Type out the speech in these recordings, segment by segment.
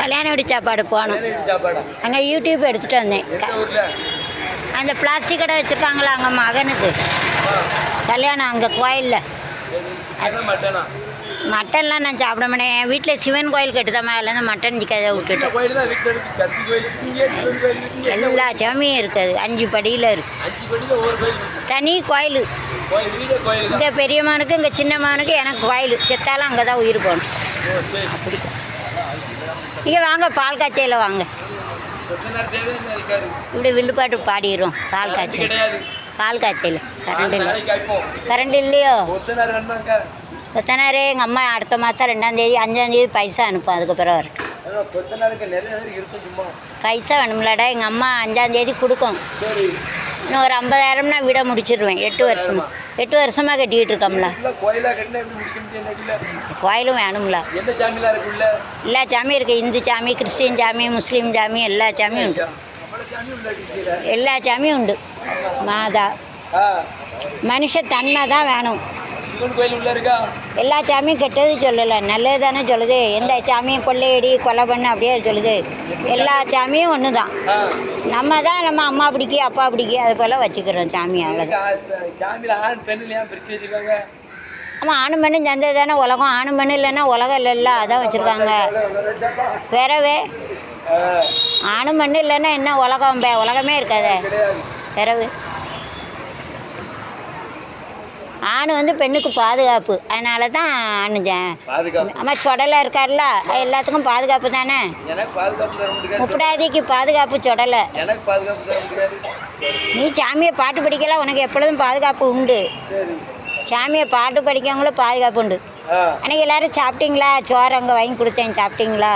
கல்யாண வீடு சாப்பாடு சாப்பாடா? அங்கே யூடியூப் எடுத்துகிட்டு வந்தேன். அந்த பிளாஸ்டிக் கடை வச்சுருக்காங்களா அங்கே மகனுக்கு. கல்யாணம் அங்கே கோயிலில். மட்டன்லாம் நான் சாப்பிட மாட்டேன். என் வீட்டில் சிவன் கோயில் கட்டுதான் மேலேருந்து மட்டன் சிக்கதை இந்த விட்டுட்டு கோயில் தான் வீட்டில் இருக்கு. சக்தி கோயில் இங்கே சிவன் கோயில் இருக்கு எல்லா சாமியும் இருக்குது. அஞ்சு படியில் இருக்குது தனி கோயில். இங்கே பெரியம்மனுக்கு இங்கே சின்னம்மனுக்கு எனக்கு கோயில். செத்தாலும் அங்கே தான் உயிர் போகணும். சரி. இங்கே வாங்க பால் காய்ச்சையில் வாங்க. இப்படி வில்லுப்பாட்டு பாடிடுறோம் பால் காய்ச்சல் பால் காய்ச்சல் கரண்ட் இல்லை. கரண்ட் இல்லையோ? ஒத்த எங்கள் அம்மா அடுத்த மாதம் ரெண்டாந்தேதி அஞ்சாந்தேதி பைசா அனுப்பும் அதுக்கப்புறம் வரட்டும் பைசா வேணும்லடா எங்கள் அம்மா அஞ்சாந்தேதி கொடுக்கும். இன்னும் ஒரு ஐம்பதாயிரம்னா விட முடிச்சிடுவேன் எட்டு வருஷமா. எட்டு வருஷமாக கட்டிக்கிட்டு இருக்கோம்ல. கோயிலும் வேணும்ல. எல்லா சாமியும் இருக்குது இந்து சாமி கிறிஸ்டின் சாமி முஸ்லீம் சாமி எல்லா சாமியும் உண்டு. எல்லா சாமியும் உண்டு. மாதா. மனுஷ தன்மை தான் வேணும். எல்லா சாமியும் கெட்டது சொல்லலை. நல்லது தானே சொல்லுது. எந்த சாமியும் கொள்ளையடி கொலை பண்ண அப்படியே சொல்லுது. எல்லா சாமியும் ஒன்று தான் நம்ம தான் நம்ம அம்மா பிடிக்கி அப்பா பிடிக்கி அது போல் வச்சுக்கிறோம் சாமி சாமியில் வச்சிருக்காங்க. ஆமாம் ஆணும் பெண்ணும் சேர்ந்தது தானே உலகம். ஆணும் பெண்ணு இல்லைன்னா உலகம் இல்லைல்ல அதான் வச்சுருக்காங்க. பிறவே ஆ, ஆணும் பெண்ணு இல்லைன்னா என்ன உலகம் பே? உலகமே இருக்காதே. பிறவு ஆண் வந்து பெண்ணுக்கு பாதுகாப்பு. அதனால தான் பாதுகாப்பு. அம்மா சொடலை இருக்கார்ல எல்லாத்துக்கும் பாதுகாப்பு தானே? முப்படாதிக்கு பாதுகாப்பு சொடலை. நீ சாமியை பாட்டு படிக்கலாம் உனக்கு எப்பொழுதும் பாதுகாப்பு உண்டு. சாமியை பாட்டு படிக்கவங்களும் பாதுகாப்பு உண்டு. அன்னைக்கு எல்லாரும் சாப்பிட்டீங்களா? சோறு அங்கே வாங்கி கொடுத்தேன் சாப்பிட்டீங்களா?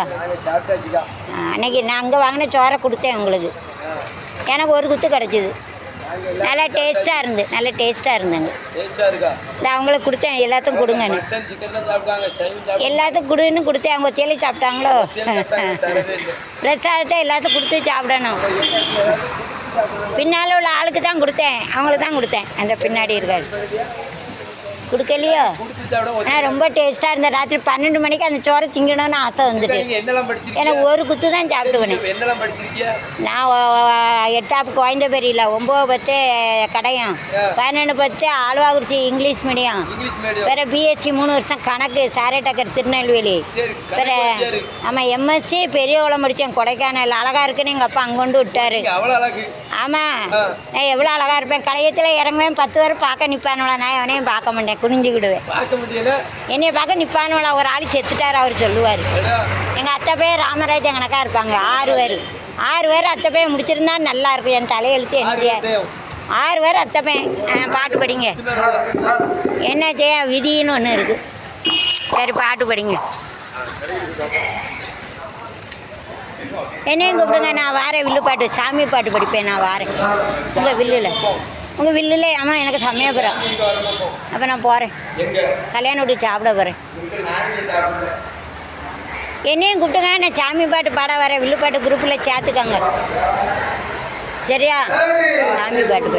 அன்னைக்கு நான் அங்கே வாங்கின சோறை கொடுத்தேன் உங்களுக்கு. எனக்கு ஒரு குத்து கிடச்சிது. நல்லா டேஸ்ட்டாக இருந்து நல்லா டேஸ்ட்டாக இருந்தேங்க. இருக்கா நான் அவங்களுக்கு கொடுத்தேன் எல்லாத்துக்கும் கொடுங்கன்னு எல்லாத்துக்கும் கொடுன்னு கொடுத்தேன் அவங்க தேலி சாப்பிட்டாங்களோ? பிரசாதத்தை எல்லாத்துக்கும் கொடுத்து சாப்பிடணும். பின்னால் உள்ள ஆளுக்கு தான் கொடுத்தேன் அவங்களுக்கு தான் கொடுத்தேன். அந்த பின்னாடி இருக்காரு. கொடுக்கலையோ? ஆனால் ரொம்ப டேஸ்ட்டாக இருந்தேன் ராத்திரி பன்னெண்டு மணிக்கு அந்த சோறை திங்கணும்னு ஆசை வந்துட்டு. எனக்கு ஒரு குத்து தான் சாப்பிடுவேன். நான் எட்டாப்பு கோயந்தபேரியில் ஒம்பது பத்து கடையும். பதினொன்று பத்து ஆழ்வாகுறிச்சி இங்கிலீஷ் மீடியம் வேறு பிஎஸ்சி மூணு வருஷம் கணக்கு சாரே டக்கர் திருநெல்வேலி வேறு வாத்தியாரு. ஆமாம் எம்எஸ்சி பெரிய குளம் முடித்தேன் கொடைக்கானல். அழகாக இருக்குன்னு எங்கள் அப்பா அங்கே கொண்டு விட்டாரு. ஆமாம். நான் எவ்வளோ அழகாக இருப்பேன். கடையத்தில் இறங்குவேன். பத்து பேர் பார்க்க நிற்பானுவல நான் எவனையும் பார்க்க மாட்டேன். குனிஞ்சுக்கிடுவேன். என்னைய பார்க்க நிற்பானுவல ஒரு ஆள் செத்துட்டார் அவர் சொல்லுவார். எங்கள் அத்தை பேர் ராமராஜ் கணக்காக இருப்பாங்க. ஆறு பேர். ஆறு பேர் அத்தை பேர் முடிச்சிருந்தா நல்லா இருக்கும். என் தலையெழுத்து தேவ். ஆறு பேர் அத்தை பேன் பாட்டு படிங்க. என்ன செய்ய விதின்னு ஒன்று இருக்குது சரி பாட்டு படிங்க. என்னையும் கூப்பிடுங்க நான் வாரேன். வில்லு பாட்டு சாமி பாட்டு படிப்பேன் நான் வாரேன். உங்கள் வில்லில். உங்கள் வில்லில் ஆமாம் எனக்கு சமயபுரம் அப்போ நான் போகிறேன் கல்யாணம் விட்டு சாப்பிட போகிறேன் என்னையும் கூப்பிட்டுங்க நான் சாமி பாட்டு பாட வரேன். வில்லு பாட்டு குரூப்பில் சேர்த்துக்கோங்க. சரியா? சாமி பாட்டு